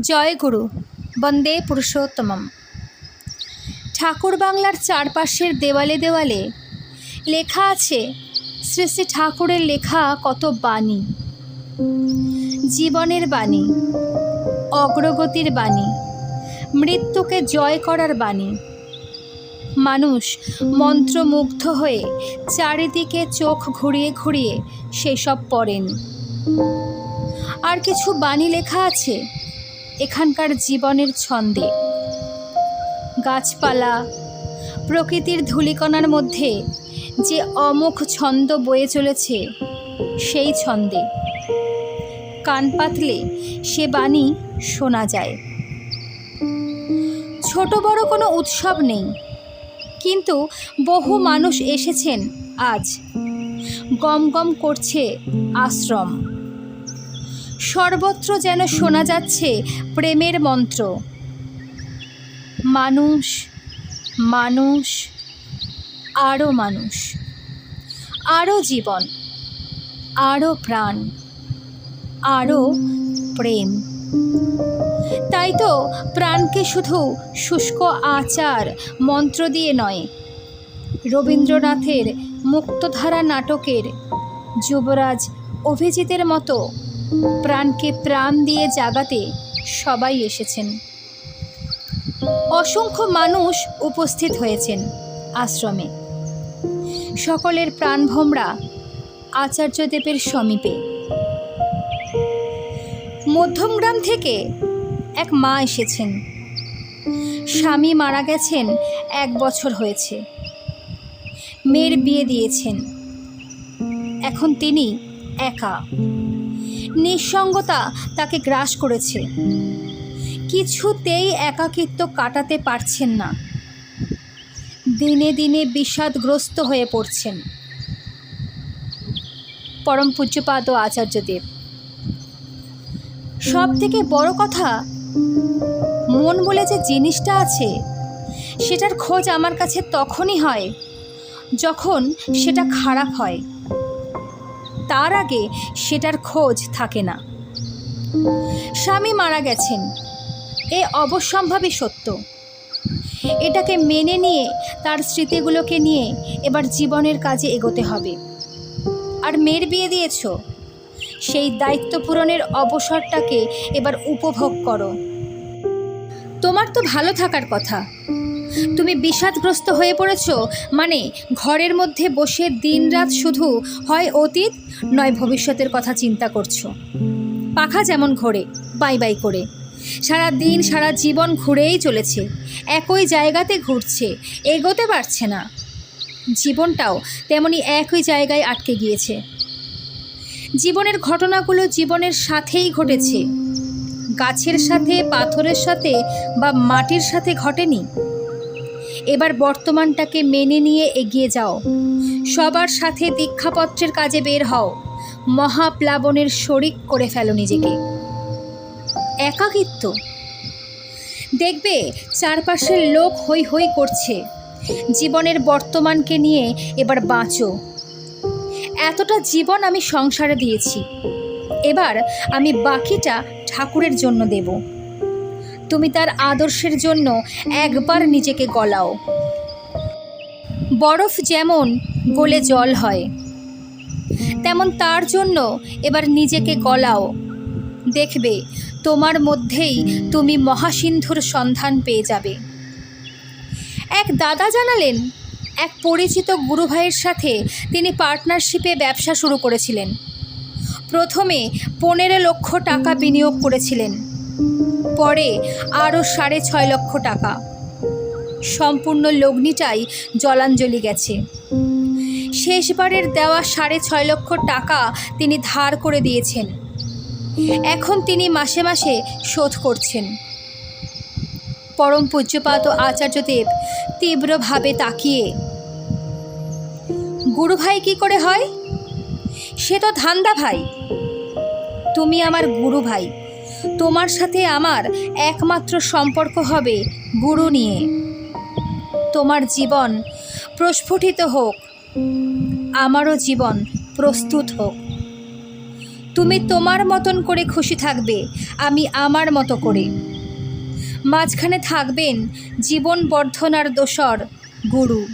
জয় গুরু, বন্দে পুরুষোত্তমম। ঠাকুর বাংলার চারপাশের দেওয়ালে দেওয়ালে লেখা আছে, শ্রী শ্রী ঠাকুরের লেখা কত বাণী। জীবনের বাণী, অগ্রগতির বাণী, মৃত্যুকে জয় করার বাণী। মানুষ মন্ত্রমুগ্ধ হয়ে চারিদিকে চোখ ঘুরিয়ে ঘুরিয়ে সেসব পড়েন। আর কিছু বাণী লেখা আছে এখানকার জীবনের ছন্দে। গাছপালা, প্রকৃতির ধূলিকণার মধ্যে যে অমুখ ছন্দ বয়ে চলেছে, সেই ছন্দে। কান পাতলে সে বাণী শোনা যায়। ছোট বড় কোনো উৎসব নেই, কিন্তু বহু মানুষ এসেছেন আজ। গম গম করছে আশ্রম। সর্বত্র যেন শোনা যাচ্ছে প্রেমের মন্ত্র। মানুষ মানুষ আরও মানুষ আরও জীবন আরও প্রাণ আরও প্রেম। তাই তো প্রাণকে শুধু শুষ্ক আচার, মন্ত্র দিয়ে নয়, রবীন্দ্রনাথের মুক্তধারা নাটকের যুবরাজ অভিজিতের মতো প্রাণকে প্রাণ দিয়ে জাগাতে সবাই এসেছেন। অসংখ্য মানুষ উপস্থিত হয়েছেন আশ্রমে। সকলের প্রাণভোমরা আচার্যদেবের সমীপে। মধ্যমগ্রাম থেকে এক মা এসেছেন। স্বামী মারা গেছেন এক বছর হয়েছে। মেয়ের বিয়ে দিয়েছেন। এখন তিনি একা। নিঃসঙ্গতা তাকে গ্রাস করেছে। কিছুতেই একাকিত্ব কাটাতে পারছেন না। দিনে দিনে বিষাদগ্রস্ত হয়ে পড়ছেন। পরম পূজ্যপাদ ও আচার্যদেব। সব থেকে বড় কথা, মন বলে যে জিনিসটা আছে, সেটার খোঁজ আমার কাছে তখনই হয়, যখন সেটা খারাপ হয়। তার আগে সেটার খোঁজ থাকে না। স্বামী মারা গেছেন। এ অবশ্যম্ভাবী সত্য। এটাকে মেনে নিয়ে তার স্মৃতিগুলোকে নিয়ে এবার জীবনের কাজে এগোতে হবে। আর মেয়ের বিয়ে দিয়েছ? সেই দায়িত্ব পূরণের অবসরটাকে এবার উপভোগ করো। তোমার তো ভালো থাকার কথা। তুমি বিষাদগ্রস্ত হয়ে পড়েছ? মানে ঘরের মধ্যে বসে দিনরাত শুধু হয় অতীত, নয় ভবিষ্যতের কথা চিন্তা করছ। পাখা যেমন ঘোরে, বাই বাই করে। সারা দিন, সারা জীবন ঘুরেই চলেছে। একই জায়গাতে ঘুরছে, এগোতে পারছে না। জীবনটাও তেমনি একই জায়গায় আটকে গিয়েছে। জীবনের ঘটনাগুলো জীবনের সাথেই ঘটেছে। গাছের সাথে, পাথরের সাথে বা মাটির সাথে ঘটেনি? এবার বর্তমানটাকে মেনে নিয়ে এগিয়ে যাও। সবার সাথে দীক্ষাপত্রের কাজে বের হও। মহাপ্লাবনের শরিক করে ফেলো নিজেকে। একাকিত্ব? দেখবে, চারপাশের লোক হই হই করছে। জীবনের বর্তমানকে নিয়ে এবার বাঁচো। এতটা জীবন আমি সংসারে দিয়েছি। এবার আমি বাকিটা ঠাকুরের জন্য দেব। তুমি তার আদর্শের জন্য একবার নিজেকে গলাও। বরফ যেমন গলে জল হয়, তেমন তার জন্য এবার নিজেকে গলাও। দেখবে, তোমার মধ্যেই তুমি মহাসিন্ধুর সন্ধান পেয়ে যাবে। এক দাদা জানালেন, এক পরিচিত গুরুভাইয়ের সাথে তিনি পার্টনারশিপে ব্যবসা শুরু করেছিলেন। প্রথমে পনেরো লক্ষ টাকা বিনিয়োগ করেছিলেন। পরে আরও সাড়ে ছয় লক্ষ টাকা। সম্পূর্ণ লগ্নিটাই জলাঞ্জলি গেছে। শেষবারের দেওয়া সাড়ে ছয় লক্ষ টাকা তিনি ধার করে দিয়েছেন। এখন তিনি মাসে মাসে শোধ করছেন। পরম পূজ্যপাত ও আচার্যদেব তীব্রভাবে তাকিয়ে, গুরু ভাই, কী করে হয়? সে তো ধান্দা ভাই। তুমি আমার গুরু ভাই। তোমার সাথে আমার একমাত্র সম্পর্ক হবে গুরু নিয়ে। তোমার জীবন প্রস্ফুটিত হোক, আমারও জীবন প্রস্তুত হোক। তুমি তোমার মতন করে খুশি থাকবে, আমি আমার মতো করে। মাঝখানে থাকবেন জীবন বর্ধনার দোসর গুরু।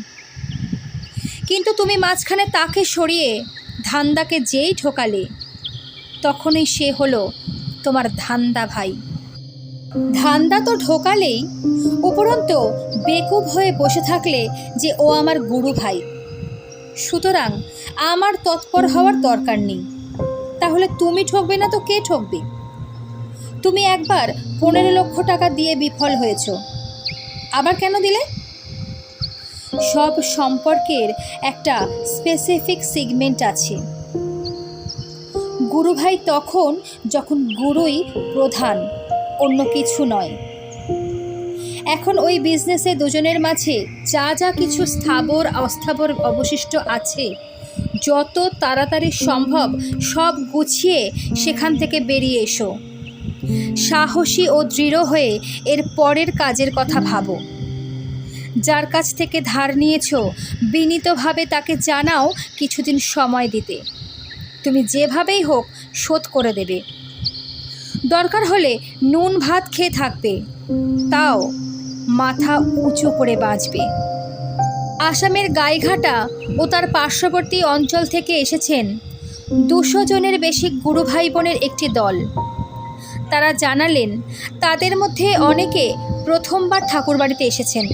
কিন্তু তুমি মাঝখানে তাকে সরিয়ে ধান্দাকে যেই ঠোকালে, তখনই সে হলো তোমার ধান্দা ভাই। ধান্দা তো ঢোকালেই উপরন্ত বেকুব হয়ে বসে থাকলে যে ও আমার গুরু ভাই। সুতরাং আমার তৎপর হওয়ার দরকার নেই। তাহলে তুমি ঠকবে না তো কে ঠকবে? তুমি একবার পনেরো লক্ষ টাকা দিয়ে বিফল হয়েছ। আবার কেন দিলে? সব সম্পর্কের একটা স্পেসিফিক সিগমেন্ট আছে। গুরু ভাই তখন যখন গুরুই প্রধান, অন্য কিছু নয়। এখন ওই বিজনেসে দুজনের মাঝে যা যা কিছু স্থাবর, অস্থাবর অবশিষ্ট আছে, যত তাড়াতাড়ি সম্ভব সব গুছিয়ে সেখান থেকে বেরিয়ে এসো। সাহসী ও দৃঢ় হয়ে এর পরের কাজের কথা ভাবো। যার কাছ থেকে ধার নিয়েছো, বিনীতভাবে তাকে জানাও কিছুদিন সময় দিতে। তুমি যেভাবেই হোক শোধ করে দেবে। দরকার হলে নুন ভাত খেয়ে থাকবে। তাও মাথা উঁচু করে বাঁচবে আসামের গাইঘাটা ও তার পার্শ্ববর্তী অঞ্চল থেকে এসেছেন দুশো জনের বেশি গুরু ভাই বোনের একটি দল। তারা জানালেন, তাদের মধ্যে অনেকে প্রথমবার ঠাকুরবাড়িতে এসেছেন।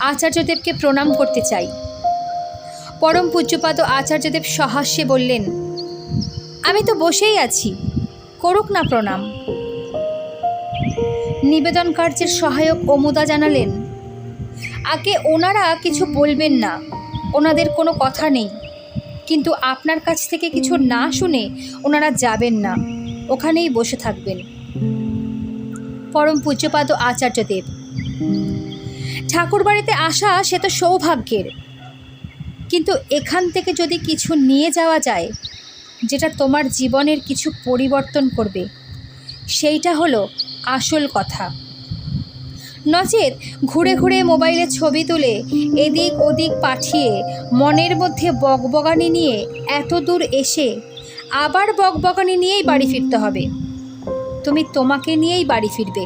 আচার্যদেবকে প্রণাম করতে চাই। পরম পূজ্যপাদ আচার্যদেব সহাস্যে বললেন, আমি তো বসেই আছি, করুক না প্রণাম। নিবেদন কার্যের সহায়ক অমুদা জানালেন, আগে ওনারা কিছু বলবেন না, ওনাদের কোনো কথা নেই, কিন্তু আপনার কাছ থেকে কিছু না শুনে ওনারা যাবেন না, ওখানেই বসে থাকবেন। পরম পূজ্যপাদ আচার্যদেব ঠাকুর বাড়িতে আসা সে তো সৌভাগ্যের কিন্তু এখান থেকে যদি কিছু নিয়ে যাওয়া যায়, যেটা তোমার জীবনের কিছু পরিবর্তন করবে, সেইটা হলো আসল কথা। নচেত ঘুরে ঘুরে মোবাইলে ছবি তুলে এদিক ওদিক পাঠিয়ে মনের মধ্যে বকবগানি নিয়ে এত দূর এসে আবার বকবগানি নিয়েই বাড়ি ফিরতে হবে। তুমি তোমাকে নিয়েই বাড়ি ফিরবে।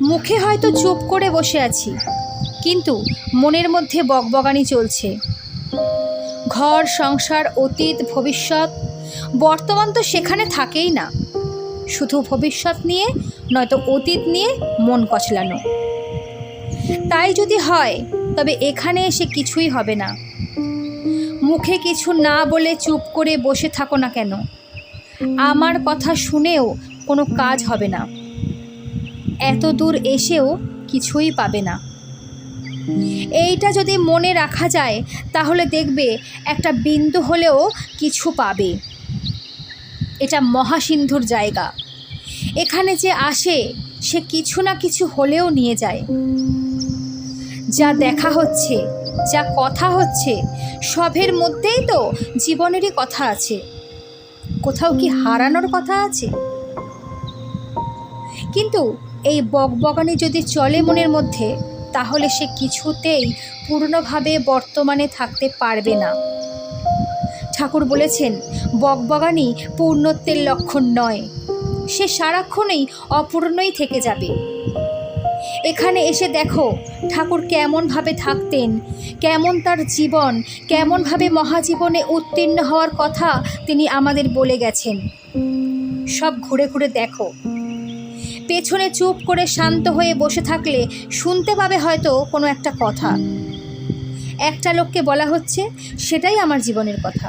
মুখে হয়তো চুপ করে বসে আছি কিন্তু মনের মধ্যে বকবগানি চলছে। ঘর, সংসার, অতীত, ভবিষ্যৎ, বর্তমান তো সেখানে থাকেই না। শুধু ভবিষ্যৎ নিয়ে, নয়তো অতীত নিয়ে মন কচলানো। তাই যদি হয়, তবে এখানে এসে কিছুই হবে না। মুখে কিছু না বলে চুপ করে বসে থাকো না কেন? আমার কথা শুনেও কোনো কাজ হবে না। এত দূর এসেও কিছুই পাবে না। এইটা যদি মনে রাখা যায়, তাহলে দেখবে একটা বিন্দু হলেও কিছু পাবে। এটা মহাসিন্ধুর জায়গা। এখানে যে আসে, সে কিছু না কিছু হলেও নিয়ে যায়। যা দেখা হচ্ছে, যা কথা হচ্ছে, সবের মধ্যেই তো জীবনেরই কথা আছে। কোথাও কি হারানোর কথা আছে? কিন্তু এই বকবগানি যদি চলে মনের মধ্যে তাহলে সে কিছুতেই পূর্ণভাবে বর্তমানে থাকতে পারবে না। ঠাকুর বলেছেন বকবগানি পূর্ণত্বের লক্ষণ নয়। সে সারাক্ষণই অপূর্ণই থেকে যাবে। এখানে এসে দেখো, ঠাকুর কেমনভাবে থাকতেন, কেমন তার জীবন, কেমনভাবে মহাজীবনে উত্তীর্ণ হওয়ার কথা তিনি আমাদের বলে গেছেন। সব ঘুরে ঘুরে দেখো। পেছনে চুপ করে শান্ত হয়ে বসে থাকলে শুনতে পাবে হয়তো কোনো একটা কথা। একটা লোককে বলা হচ্ছে, সেটাই আমার জীবনের কথা।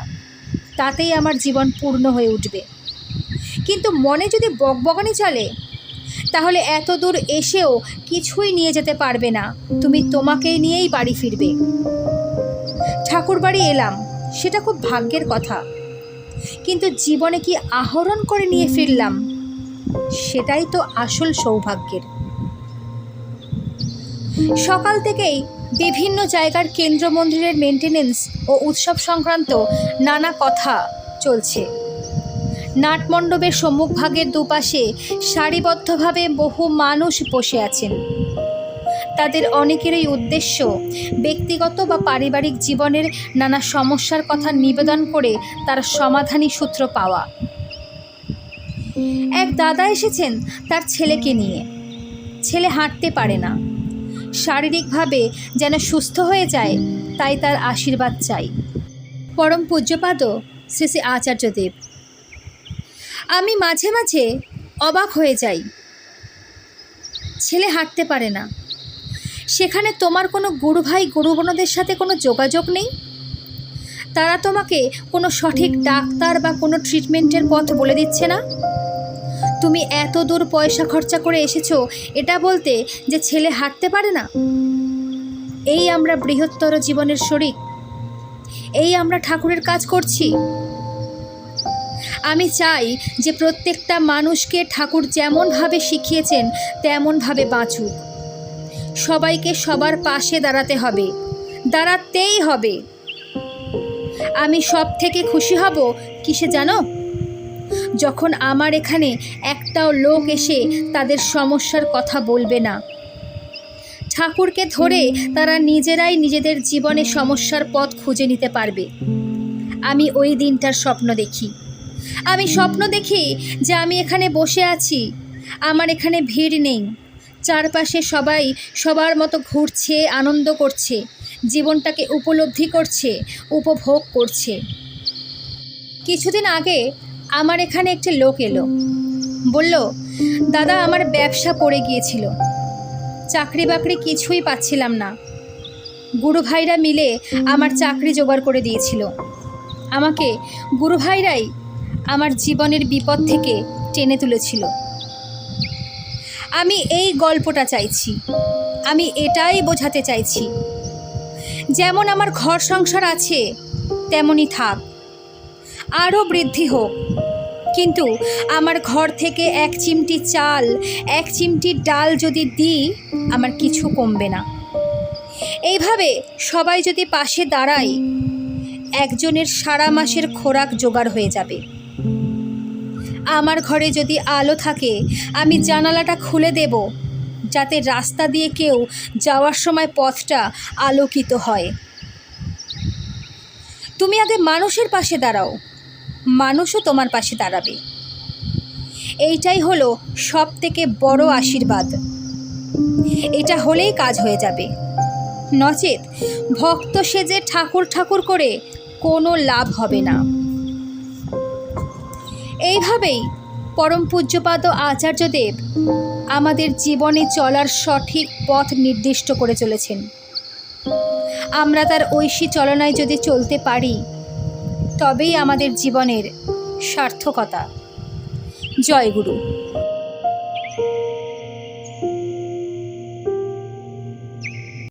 তাতেই আমার জীবন পূর্ণ হয়ে উঠবে। কিন্তু মনে যদি বকবকানি চলে, তাহলে এত দূর এসেও কিছুই নিয়ে যেতে পারবে না। তুমি তোমাকেই নিয়েই বাড়ি ফিরবে। ঠাকুর বাড়ি এলাম, সেটা খুব ভাগ্যের কথা। কিন্তু জীবনে কি আহরণ করে নিয়ে ফিরলাম? সেটাই তো আসল সৌভাগ্যের। সকাল থেকেই বিভিন্ন জায়গার কেন্দ্র মন্দিরের মেনটেনেন্স ও উৎসব সংক্রান্ত নানা কথা চলছে। নাটমণ্ডপের সম্মুখভাগের দুপাশে সারিবদ্ধভাবে বহু মানুষ বসে আছেন। তাদের অনেকেরই উদ্দেশ্য ব্যক্তিগত বা পারিবারিক জীবনের নানা সমস্যার কথা নিবেদন করে তার সমাধানী সূত্র পাওয়া। এক দাদা এসেছেন তার ছেলেকে নিয়ে। ছেলে হাঁটতে পারে না। শারীরিকভাবে যেন সুস্থ হয়ে যায়, তাই তার আশীর্বাদ চাই। পরম পূজ্যপাদ শ্রী শ্রী আচার্যদেব। আমি মাঝে মাঝে অবাক হয়ে যাই। ছেলে হাঁটতে পারে না। সেখানে তোমার কোনো গুরু ভাই, গুরু বোনদের সাথে কোনো যোগাযোগ নেই? তারা তোমাকে কোনো সঠিক ডাক্তার বা কোনো ট্রিটমেন্টের পথ বলে দিচ্ছে না? তুমি এত দূর পয়সা খরচা করে এসেছ, এটা বলতে যে ছেলে হাঁটতে পারে না? এই আমরা বৃহত্তর জীবনের শরিক। এই আমরা ঠাকুরের কাজ করছি। আমি চাই যে প্রত্যেকটা মানুষকে ঠাকুর যেমনভাবে শিখিয়েছেন, তেমনভাবে বাঁচুক। সবাইকে সবার পাশে দাঁড়াতে হবে। দাঁড়াতেই হবে। আমি সব থেকে খুশি হব, কিসে জানো? যখন আমার এখানে একটাও লোক এসে তাদের সমস্যার কথা বলবে না। ঠাকুরকে ধরে তারা নিজেরাই নিজেদের জীবনে সমস্যার পথ খুঁজে নিতে পারবে। আমি ওই দিনটার স্বপ্ন দেখি। আমি স্বপ্ন দেখি যে আমি এখানে বসে আছি। আমার এখানে ভিড় নেই। চারপাশে সবাই সবার মতো ঘুরছে, আনন্দ করছে, জীবনটাকে উপলব্ধি করছে, উপভোগ করছে। কিছুদিন আগে আমার এখানে একটি লোক এলো। বলল, দাদা, আমার ব্যবসা পড়ে গিয়েছিল। চাকরি বাকরি কিছুই পাচ্ছিলাম না। গুরু ভাইরা মিলে আমার চাকরি জোগাড় করে দিয়েছিল। আমাকে গুরু ভাইরাই আমার জীবনের বিপদ থেকে টেনে তুলেছিল। আমি এই গল্পটা চাইছি। আমি এটাই বোঝাতে চাইছি। যেমন আমার ঘর সংসার আছে, তেমনই থাক। আরও বৃদ্ধি হোক। কিন্তু আমার ঘর থেকে এক চিমটি চাল, এক চিমটি ডাল যদি দিই, আমার কিছু কমবে না। এইভাবে সবাই যদি পাশে দাঁড়ায়, একজনের সারা মাসের খোরাক জোগাড় হয়ে যাবে। আমার ঘরে যদি আলো থাকে, আমি জানালাটা খুলে দেব, যাতে রাস্তা দিয়ে কেউ যাওয়ার সময় পথটা আলোকিত হয়। তুমি আগে মানুষের পাশে দাঁড়াও। মানুষও তোমার পাশে দাঁড়াবে। এইটাই হলো সব থেকে বড় আশীর্বাদ। এটা হলেই কাজ হয়ে যাবে। নচেত ভক্ত সেজে ঠাকুর ঠাকুর করে কোনো লাভ হবে না। এইভাবেই পরম পূজ্যপাদ আচার্যদেব আমাদের জীবনে চলার সঠিক পথ নির্দিষ্ট করে চলেছেন। আমরা তার ঐশী চলনায় যদি চলতে পারি তবেই আমাদের জীবনের সার্থকতা। জয় গুরু।